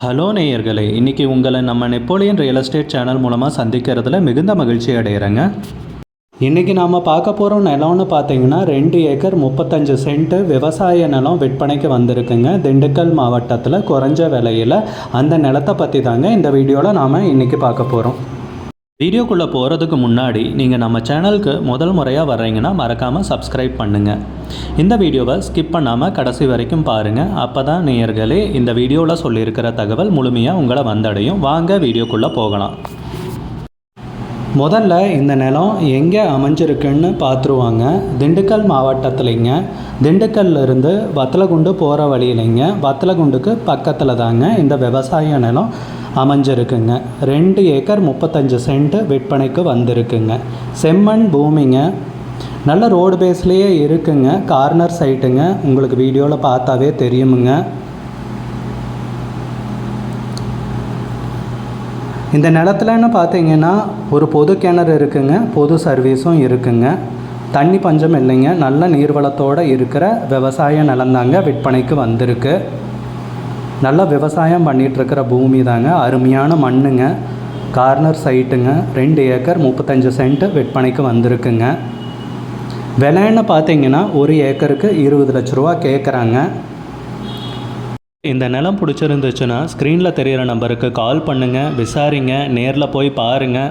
Hello நேயர்களே இன்றைக்கி உங்களை நம்ம நெப்போலியன் ரியல் எஸ்டேட் சேனல் மூலமாக சந்திக்கிறதுல மிகுந்த மகிழ்ச்சி அடைகிறேங்க இன்றைக்கி நாம் பார்க்க போகிற நிலம்னு பார்த்தீங்கன்னா ரெண்டு ஏக்கர் முப்பத்தஞ்சு சென்ட்டு விவசாய நிலம் விற்பனைக்கு வந்திருக்குங்க. திண்டுக்கல் மாவட்டத்தில் குறைஞ்ச விலையில் அந்த நிலத்தை பற்றி தாங்க இந்த வீடியோவில் நாம் இன்றைக்கி பார்க்க போகிறோம் வீடியோக்குள்ளே போகிறதுக்கு முன்னாடி நீங்கள் நம்ம சேனலுக்கு முதல் முறையாக வர்றீங்கன்னா மறக்காமல் சப்ஸ்கிரைப் பண்ணுங்கள் இந்த வீடியோவை ஸ்கிப் பண்ணாமல் கடைசி வரைக்கும் பாருங்கள் அப்போ தான் நேயர்களே இந்த வீடியோவில் சொல்லியிருக்கிற தகவல் முழுமையாக உங்களை வந்தடையும். வாங்க வீடியோக்குள்ளே போகலாம். முதல்ல இந்த நிலம் எங்கே அமைஞ்சிருக்குன்னு பார்த்துருவாங்க திண்டுக்கல் மாவட்டத்துலேங்க. திண்டுக்கல்லிருந்து வத்தலகுண்டு போகிற வழியிலைங்க. வத்தலகுண்டுக்கு பக்கத்தில் தாங்க இந்த விவசாய நிலம். அமைஞ்சிருக்குங்க. ரெண்டு ஏக்கர் முப்பத்தஞ்சு சென்ட் விற்பனைக்கு வந்திருக்குங்க. செம்மண் பூமிங்க. நல்ல ரோடு பேஸ்லேயே இருக்குங்க. கார்னர் சைட்டுங்க. உங்களுக்கு வீடியோவில் பார்த்தாவே தெரியுமுங்க. இந்த நிலத்துலன்னு பார்த்தீங்கன்னா ஒரு பொது கிணறு இருக்குங்க. பொது சர்வீஸும் இருக்குங்க. தண்ணி பஞ்சம் இல்லைங்க. நல்ல நீர்வளத்தோடு இருக்கிற விவசாய நிலந்தாங்க விற்பனைக்கு வந்திருக்கு. நல்லா விவசாயம் பண்ணிகிட்ருக்கிற பூமி தாங்க அருமையான மண்ணுங்க. கார்னர் சைட்டுங்க. ரெண்டு ஏக்கர் முப்பத்தஞ்சு சென்ட் விற்பனைக்கு வந்திருக்குங்க. விலைன்னு பார்த்தீங்கன்னா ஒரு ஏக்கருக்கு இருபது லட்ச ரூபா கேட்குறாங்க இந்த நிலம் பிடிச்சிருந்துச்சுன்னா ஸ்க்ரீனில் தெரிகிற நம்பருக்கு கால் பண்ணுங்கள் விசாரிங்க நேரில் போய் பாருங்கள்